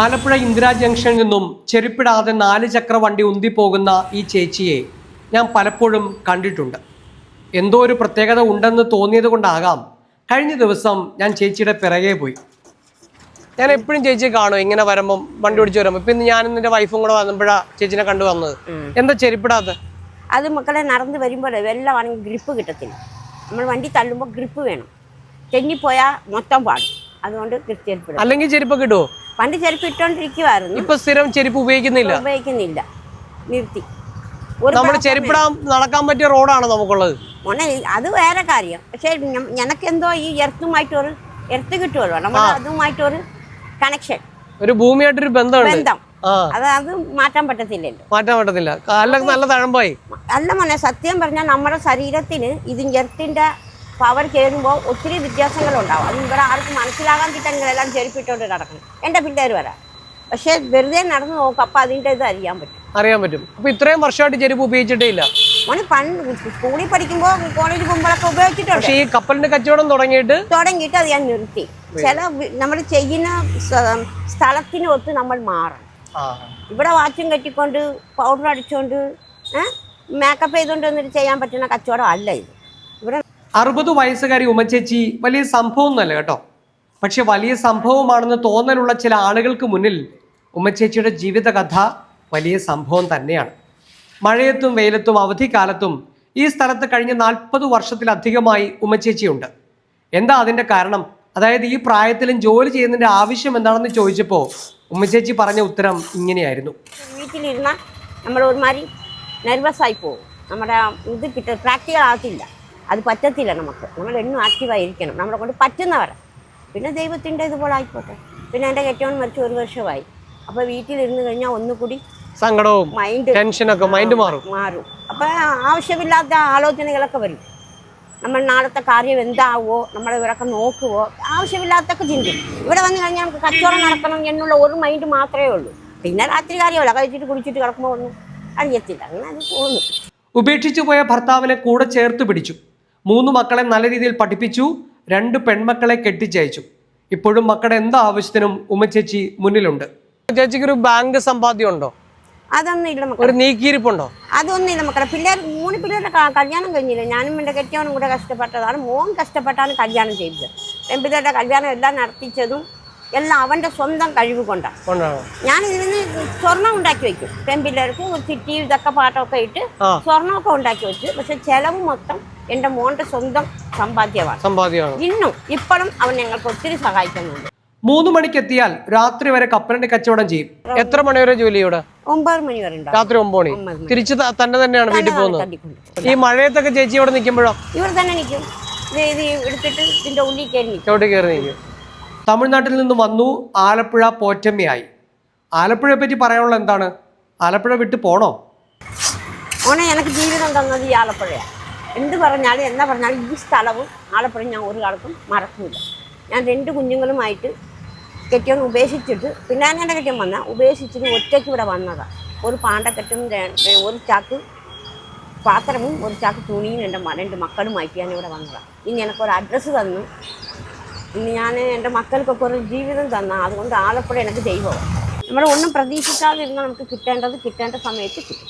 ആലപ്പുഴ ഇന്ദിരാ ജംഗ്ഷനിൽ നിന്നും ചെരുപ്പിടാതെ നാല് ചക്ര വണ്ടി ഉന്തിപ്പോകുന്ന ഈ ചേച്ചിയെ ഞാൻ പലപ്പോഴും കണ്ടിട്ടുണ്ട്. എന്തോ ഒരു പ്രത്യേകത ഉണ്ടെന്ന് തോന്നിയത് കൊണ്ടാകാം കഴിഞ്ഞ ദിവസം ഞാൻ ചേച്ചിയുടെ പിറകെ പോയി. ഞാൻ എപ്പോഴും ചേച്ചിയെ കാണും ഇങ്ങനെ വരുമ്പം വണ്ടി ഓടിച്ച് വരുമ്പോൾ ഇപ്പം ഞാൻ എന്റെ വൈഫും കൂടെ വന്നപ്പോഴാ ചേച്ചിനെ കണ്ടു വന്നത്. എന്താ ചെരുപ്പിടാത്ത അത് മക്കളെ നടന്ന് വരുമ്പോൾ വെള്ളമാണെങ്കിൽ ഗ്രിപ്പ് കിട്ടത്തില്ല. നമ്മൾ വണ്ടി തള്ളുമ്പോൾ ഗ്രിപ്പ് വേണം. തെന്നിപ്പോയാൽ മൊത്തം പാടും. അതുകൊണ്ട് ചെരുപ്പിടും അല്ലെങ്കിൽ ചെരുപ്പൊക്കെ ഇടുവോ? പണ്ട് ചെരുപ്പ് ഇട്ടോണ്ടിരിക്കുവായിരുന്നു ഇപ്പൊ സ്ഥിരം ചെരുപ്പ് ഉപയോഗിക്കുന്നില്ല. ഉപയോഗിക്കുന്നില്ല. നിർത്തി. നമ്മൾ ചെരുപ്പിടാൻ നടക്കാൻ പറ്റിയ റോഡാണ് നമുക്കുള്ളത്. മോനെ അത് വേറെ കാര്യം. പക്ഷേ ഞനക്കെന്തോ ഈ എർത്തുമായിട്ട് ഒരു എർത്ത് കിട്ടുമല്ലോ നമ്മൾ അതുമായിട്ടൊരു കണക്ഷൻ ഒരു ഭൂമിയായിട്ടൊരു ബന്ധമുണ്ട്. ബന്ധം. അത് അത് മാറ്റാൻ പറ്റത്തില്ലല്ലോ. മാറ്റാൻ പറ്റത്തില്ല. നല്ല തഴമ്പായി. അല്ല മോനെ സത്യം പറഞ്ഞാൽ നമ്മുടെ ശരീരത്തിന് ഇത് എർത്തിന്റെ പവർ കയറുമ്പോൾ ഒത്തിരി വ്യത്യാസങ്ങളുണ്ടാവും. അത് ഇവിടെ ആർക്കും മനസ്സിലാകാൻ കിട്ടാൻ ചെരുപ്പിട്ടോണ്ട് നടക്കണം എന്റെ പിള്ളേർ വരാം. പക്ഷേ വെറുതെ നടന്നു നോക്കും അപ്പം അതിന്റെ ഇത് അറിയാൻ പറ്റും. അറിയാൻ പറ്റും. അപ്പൊ ഇത്രയും വർഷമായിട്ട് ചെരുപ്പ് ഉപയോഗിച്ചിട്ടേ ഇല്ല മോനെ പണ്ട് സ്കൂളിൽ പഠിക്കുമ്പോൾ കോളേജിൽ പോകുമ്പോഴൊക്കെ ഉപയോഗിച്ചിട്ടുണ്ട്. പക്ഷെ ഈ കപ്പലിന്റെ കച്ചവടം തുടങ്ങിയിട്ട്? തുടങ്ങിയിട്ട് അത് ഞാൻ നിർത്തി. ചില നമ്മൾ ചെയ്യുന്ന സ്ഥലത്തിന് ഒത്ത് നമ്മൾ മാറണം. ഇവിടെ വാച്ചും കെട്ടിക്കൊണ്ട് പൗഡർ അടിച്ചുകൊണ്ട് മേക്കപ്പ് ചെയ്തുകൊണ്ട് വന്നിട്ട് ചെയ്യാൻ പറ്റുന്ന കച്ചവടം അല്ല ഇത്. അറുപത് വയസ്സുകാരി ഉമ്മച്ചേച്ചി വലിയ സംഭവമൊന്നുമല്ല കേട്ടോ. പക്ഷെ വലിയ സംഭവമാണെന്ന് തോന്നലുള്ള ചില ആളുകൾക്ക് മുന്നിൽ ഉമ്മച്ചേച്ചിയുടെ ജീവിതകഥ വലിയ സംഭവം തന്നെയാണ്. മഴയത്തും വെയിലത്തും അവധിക്കാലത്തും ഈ സ്ഥലത്ത് കഴിഞ്ഞ നാൽപ്പത് വർഷത്തിലധികമായി ഉമ്മച്ചേച്ചിയുണ്ട് എന്താ അതിന്റെ കാരണം? അതായത് ഈ പ്രായത്തിലും ജോലി ചെയ്യുന്നതിന്റെ ആവശ്യം എന്താണെന്ന് ചോദിച്ചപ്പോൾ ഉമ്മച്ചേച്ചി പറഞ്ഞ ഉത്തരം ഇങ്ങനെയായിരുന്നു. വീട്ടിലിരുന്ന നമ്മൾ ഒരുമാതിരി നെർവസ് ആയി പോകും. നമ്മുടെ ഇത് കിട്ടും പ്രാക്ടിക്കൽ ആകത്തില്ല. അത് പറ്റത്തില്ല നമുക്ക്. നമ്മൾ എന്നും ആക്റ്റീവായിരിക്കണം നമ്മളെ കൊണ്ട് പറ്റുന്നവരെ പിന്നെ ദൈവത്തിന്റെ ഇതുപോലെ ആയിക്കോട്ടെ. പിന്നെ എന്റെ കെട്ടിയവൻ മരിച്ച് ഒരു വർഷമായി. അപ്പോൾ വീട്ടിലിരുന്ന് കഴിഞ്ഞാൽ ഒന്നുകൂടി സങ്കടവും മൈൻഡ് ടെൻഷനൊക്കെ മൈൻഡ് മാറും. മാറും. അപ്പോൾ ആവശ്യമില്ലാത്ത ആലോചനകളൊക്കെ വരും. നമ്മൾ നാളത്തെ കാര്യം എന്താവോ നമ്മൾ ഇവരൊക്കെ നോക്കുവോ ആവശ്യമില്ലാത്തൊക്കെ ചിന്തിക്കും. ഇവിടെ വന്നു കഴിഞ്ഞാൽ നമുക്ക് കച്ചവടം നടക്കണം എന്നുള്ള ഒരു മൈൻഡ് മാത്രമേ ഉള്ളൂ. പിന്നെ രാത്രി കാര്യമല്ല. കഴിച്ചിട്ട് കുടിച്ചിട്ട് കിടക്കുമ്പോൾ ഒന്നും അറിയത്തില്ല. അങ്ങനെ അത് പോകുന്നു. ഉപേക്ഷിച്ചു പോയ ഭർത്താവിനെ കൂടെ ചേർത്ത് പിടിച്ചു. മൂന്ന് മക്കളെ നല്ല രീതിയിൽ പഠിപ്പിച്ചു രണ്ട് പെൺമക്കളെ കെട്ടിച്ചയച്ചു. ഇപ്പോഴും മക്കളുടെ എന്താ ആവശ്യത്തിനും ഉമ്മച്ചേച്ചി മുന്നിലുണ്ട്. ചേച്ചിക്ക് ഒരു ബാങ്ക് സമ്പാദ്യം ഉണ്ടോ? അതൊന്നുമില്ല അതൊന്നുമില്ല മക്കളെ. ഒരു നീക്കിയിരിപ്പുണ്ടോ? അതൊന്നുമില്ല മക്കളെ. പിള്ളേർ മൂന്ന് പിള്ളേരുടെ കല്യാണം കഴിഞ്ഞില്ല? ഞാനും എന്റെ കെട്ടിയവനും കൂടെ കഷ്ടപ്പെട്ടതാണ്. മോൻ കഷ്ടപ്പെട്ടാണ് കല്യാണം ചെയ്തത്. പെൺപിള്ളേരുടെ കല്യാണം എല്ലാം നടത്തിച്ചതും എല്ലാം അവന്റെ സ്വന്തം കഴിവ് കൊണ്ടാണ്. ഞാൻ ഇതിൽ നിന്ന് സ്വർണം ഉണ്ടാക്കി വെക്കും. പെൺപിള്ളേർക്ക് ചിറ്റി ഇതൊക്കെ പാട്ടൊക്കെ ഇട്ട് സ്വർണമൊക്കെ ഉണ്ടാക്കി വെച്ചു. പക്ഷെ ചിലവ് മൊത്തം എന്റെ മോന്റെ സ്വന്തം സമ്പാദ്യമാണ്. സമ്പാദ്യമാണ്. ഇന്നും ഇപ്പോഴും അവൻ ഞങ്ങൾക്ക് ഒത്തിരി സഹായിക്കുന്നുണ്ട്. മൂന്ന് മണിക്ക് എത്തിയാൽ രാത്രി വരെ കപ്പലിന്റെ കച്ചവടം ചെയ്യും. എത്ര മണി വരെ ജോലി ഇവിടെ? ഒമ്പത് മണി വരെ രാത്രി ഒമ്പത് മണി. തിരിച്ചു തന്നെ തന്നെയാണ് വീട്ടിൽ പോകുന്നത്. ഈ മഴയത്തൊക്കെ ചേച്ചി ഇവിടെ നിൽക്കുമ്പോഴോ? ഇവർ തന്നെ നിൽക്കും. എടുത്തിട്ട് ഇതിന്റെ ഉള്ളിൽ കയറി കയറി നിൽക്കും. തമിഴ്നാട്ടിൽ നിന്ന് വന്നു ആലപ്പുഴ പോറ്റമ്മയായി. ആലപ്പുഴയെ പറ്റി പറയാനുള്ള എന്താണ്? ആലപ്പുഴ വിട്ട് പോണോ? ഓണെ എനിക്ക് ജീവിതം തന്നത് ഈ ആലപ്പുഴയാണ്. എന്ത് പറഞ്ഞാലും എന്നാ പറഞ്ഞാലും ഈ സ്ഥലവും ആലപ്പുഴ ഞാൻ ഒരു കാലത്തും മറക്കില്ല ഞാൻ രണ്ട് കുഞ്ഞുങ്ങളുമായിട്ട് കെട്ടിയവൻ ഉപേക്ഷിച്ചിട്ട് പിന്നെ ഞാൻ എന്റെ കെട്ടിയൻ വന്ന ഉപേക്ഷിച്ചിട്ട് ഒറ്റയ്ക്ക് ഇവിടെ വന്നതാണ് ഒരു പാണ്ടക്കെട്ടും ഒരു ചാക്ക് പാത്രവും ഒരു ചാക്ക് തുണിയും എന്റെ രണ്ട് മക്കളുമായിട്ട് ഞാൻ ഇവിടെ വന്നതാണ് ഇനി എനിക്കൊരു അഡ്രസ്സ് തന്നു. ഇനി ഞാൻ എന്റെ മക്കൾക്കൊക്കെ ഒരു ജീവിതം തന്ന. അതുകൊണ്ട് ആലപ്പുഴ എനിക്ക് ദൈവമാണ് നമ്മളൊന്നും ഒന്നും പ്രതീക്ഷിക്കാതെ ഇരുന്നാൽ നമുക്ക് കിട്ടേണ്ടത് കിട്ടേണ്ട സമയത്ത് കിട്ടും.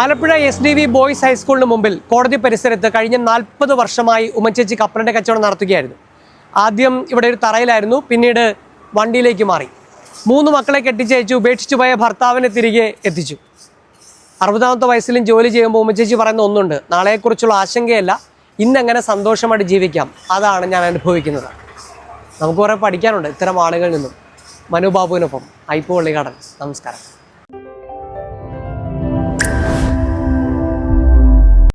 Alappuzha S D V boys ഹൈസ്കൂളിന് മുമ്പിൽ കോടതി പരിസരത്ത് കഴിഞ്ഞ നാൽപ്പത് വർഷമായി ഉമ്മൻചേച്ചി കപ്പലിന്റെ കച്ചവടം നടത്തുകയായിരുന്നു. ആദ്യം ഇവിടെ ഒരു തറയിലായിരുന്നു പിന്നീട് വണ്ടിയിലേക്ക് മാറി. മൂന്ന് മക്കളെ കെട്ടിച്ചയച്ചു ഉപേക്ഷിച്ചു പോയ ഭർത്താവിനെ തിരികെ എത്തിച്ചു. അറുപതാമത്തെ വയസ്സിലും ജോലി ചെയ്യുമ്പോൾ ഉമ്മച്ചേച്ചി പറയുന്ന ഒന്നുണ്ട് നാളെക്കുറിച്ചുള്ള ആശങ്കയല്ല ഇന്നെങ്ങനെ സന്തോഷമായിട്ട് ജീവിക്കാം. അതാണ് ഞാൻ അനുഭവിക്കുന്നത്. നമുക്ക് കുറേ പഠിക്കാനുണ്ട് ഇത്തരം ആളുകളിൽ നിന്നും. മനുബാബുവിനൊപ്പം ഐപ്പു പള്ളികാടൻ നമസ്കാരം.